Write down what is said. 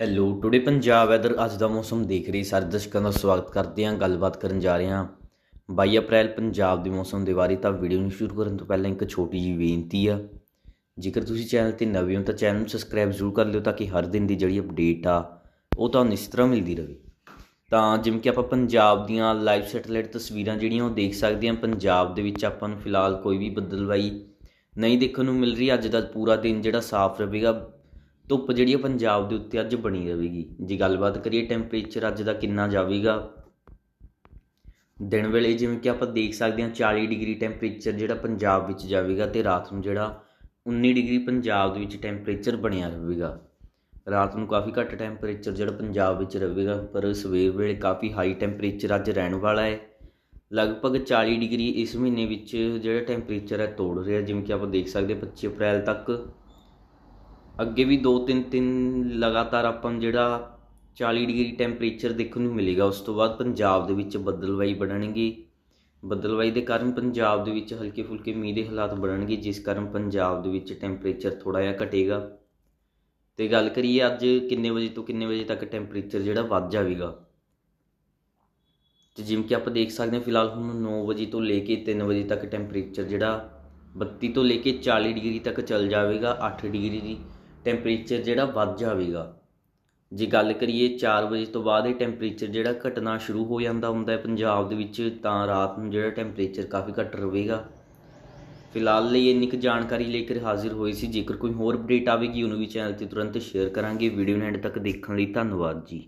Hello today Punjab weather ਅੱਜ ਦਾ ਮੌਸਮ ਦੇਖ ਰਹੀ ਸਾਰੇ ਦਰਸ਼ਕਾਂ ਦਾ ਸਵਾਗਤ ਕਰਦੇ ਹਾਂ, ਗੱਲਬਾਤ ਕਰਨ ਜਾ ਰਹੇ ਹਾਂ। 22 ਅਪ੍ਰੈਲ ਪੰਜਾਬ ਦੇ ਮੌਸਮ ਦੇ ਬਾਰੇ ਤਾਂ ਵੀਡੀਓ ਨੂੰ ਸ਼ੁਰੂ ਕਰਨ ਤੋਂ ਪਹਿਲਾਂ ਇੱਕ ਛੋਟੀ ਜਿਹੀ ਬੇਨਤੀ ਆ। ਜੇਕਰ ਤੁਸੀਂ ਚੈਨਲ ਤੇ ਨਵੇਂ ਹੋ ਤਾਂ ਚੈਨਲ ਨੂੰ ਸਬਸਕ੍ਰਾਈਬ ਜ਼ਰੂਰ ਕਰ ਲਿਓ ਤਾਂ ਕਿ ਹਰ ਦਿਨ ਦੀ ਜਿਹੜੀ ਅਪਡੇਟ ਆ, ਉਹ ਤੁਹਾਨੂੰ ਇਸ ਤਰ੍ਹਾਂ ਮਿਲਦੀ ਰਹੇ। ਤਾਂ ਜਿਵੇਂ ਕਿ ਆਪਾਂ ਪੰਜਾਬ ਦੀਆਂ ਲਾਈਵ ਸੈਟੇਲਾਈਟ ਤਸਵੀਰਾਂ ਜਿਹੜੀਆਂ ਉਹ ਦੇਖ ਸਕਦੇ ਹਾਂ, ਪੰਜਾਬ ਦੇ ਵਿੱਚ ਆਪਾਂ ਨੂੰ ਫਿਲਹਾਲ ਕੋਈ ਵੀ ਬੱਦਲਵਾਈ ਨਹੀਂ ਦੇਖਣ ਨੂੰ ਮਿਲ ਰਹੀ। ਅੱਜ ਦਾ ਪੂਰਾ ਦਿਨ ਜਿਹੜਾ ਸਾਫ਼ ਰਹੇਗਾ ਧੁੱਪ ਜਿਹੜੀ ਆ ਪੰਜਾਬ ਦੇ ਉੱਤੇ ਅੱਜ ਬਣੀ ਰਹੇਗੀ। ਜੇ ਗੱਲਬਾਤ ਕਰੀਏ ਟੈਂਪਰੇਚਰ ਅੱਜ ਦਾ ਕਿੰਨਾ ਜਾਵੇਗਾ? ਦਿਨ ਵੇਲੇ ਜਿਵੇਂ ਕਿ ਆਪਾਂ ਦੇਖ ਸਕਦੇ ਹਾਂ 40 ਡਿਗਰੀ ਟੈਂਪਰੇਚਰ ਜਿਹੜਾ ਪੰਜਾਬ ਵਿੱਚ ਜਾਵੇਗਾ ਤੇ ਰਾਤ ਨੂੰ ਜਿਹੜਾ 19 ਡਿਗਰੀ ਪੰਜਾਬ ਦੇ ਵਿੱਚ ਟੈਂਪਰੇਚਰ ਬਣਿਆ ਰਹੇਗਾ। ਰਾਤ ਨੂੰ ਕਾਫੀ ਘੱਟ ਟੈਂਪਰੇਚਰ ਜਿਹੜਾ ਪੰਜਾਬ ਵਿੱਚ ਰਹੇਗਾ, ਪਰ ਸਵੇਰ ਵੇਲੇ ਕਾਫੀ ਹਾਈ ਟੈਂਪਰੇਚਰ ਅੱਜ ਰਹਿਣ ਵਾਲਾ ਹੈ। ਲਗਭਗ 40 ਡਿਗਰੀ ਇਸ ਮਹੀਨੇ ਵਿੱਚ ਜਿਹੜਾ ਟੈਂਪਰੇਚਰ ਹੈ ਤੋੜ ਰਿਹਾ, ਜਿਵੇਂ ਕਿ ਆਪਾਂ ਦੇਖ ਸਕਦੇ ਹਾਂ 25 ਅਪ੍ਰੈਲ ਤੱਕ। ਅੱਗੇ ਵੀ 2-3 ਦਿਨ ਲਗਾਤਾਰ ਆਪਾਂ ਨੂੰ ਜਿਹੜਾ 40 ਡਿਗਰੀ ਟੈਂਪਰੇਚਰ ਦੇਖਣ ਨੂੰ ਮਿਲੇਗਾ, ਉਸ ਤੋਂ ਬਾਅਦ ਪੰਜਾਬ ਦੇ ਵਿੱਚ ਬੱਦਲਵਾਈ ਬਣਨਗੀ। ਬੱਦਲਵਾਈ ਦੇ ਕਾਰਨ ਪੰਜਾਬ ਦੇ ਵਿੱਚ ਹਲਕੇ ਫੁਲਕੇ ਮੀਂਹ ਦੇ ਹਾਲਾਤ ਬਣਨਗੇ, ਜਿਸ ਕਾਰਨ ਪੰਜਾਬ ਦੇ ਵਿੱਚ ਟੈਂਪਰੇਚਰ ਥੋੜਾ ਜਿਹਾ ਘਟੇਗਾ। ਤੇ ਗੱਲ ਕਰੀਏ ਅੱਜ ਕਿੰਨੇ ਵਜੇ ਤੋਂ ਕਿੰਨੇ ਵਜੇ ਤੱਕ ਟੈਂਪਰੇਚਰ ਜਿਹੜਾ ਵੱਧ ਜਾਵੇਗਾ? ਤੇ ਜਿਵੇਂ ਕਿ ਆਪਾਂ ਦੇਖ ਸਕਦੇ ਹਾਂ, ਫਿਲਹਾਲ ਹੁਣ 9 ਵਜੇ ਤੋਂ ਲੈ ਕੇ 3 ਵਜੇ ਤੱਕ ਟੈਂਪਰੇਚਰ ਜਿਹੜਾ 32 ਤੋਂ ਲੈ ਕੇ 40 ਡਿਗਰੀ ਤੱਕ ਚੱਲ ਜਾਵੇਗਾ 8 ਡਿਗਰੀ ਦੀ। ਟੈਂਪਰੇਚਰ ਜਿਹੜਾ ਵੱਧ ਜਾਵੇਗਾ। ਜੇ ਗੱਲ ਕਰੀਏ 4 ਵਜੇ ਤੋਂ ਬਾਅਦ ਇਹ ਟੈਂਪਰੇਚਰ ਜਿਹੜਾ ਘਟਣਾ ਸ਼ੁਰੂ ਹੋ ਜਾਂਦਾ ਹੁੰਦਾ ਹੈ ਪੰਜਾਬ ਦੇ ਵਿੱਚ, ਤਾਂ ਰਾਤ ਨੂੰ ਜਿਹੜਾ ਟੈਂਪਰੇਚਰ ਕਾਫੀ ਘੱਟ ਰਹੇਗਾ। ਫਿਲਹਾਲ ਲਈ ਇੰਨੀ ਕੁ ਜਾਣਕਾਰੀ ਲੈ ਕੇ ਹਾਜ਼ਰ ਹੋਈ ਸੀ। ਜੇਕਰ ਕੋਈ ਹੋਰ ਅਪਡੇਟ ਆਵੇਗੀ, ਉਹਨੂੰ ਵੀ ਚੈਨਲ ਤੇ ਤੁਰੰਤ ਸ਼ੇਅਰ ਕਰਾਂਗੇ। ਵੀਡੀਓ ਨੂੰ ਐਂਡ ਤੱਕ ਦੇਖਣ ਲਈ ਧੰਨਵਾਦ ਜੀ।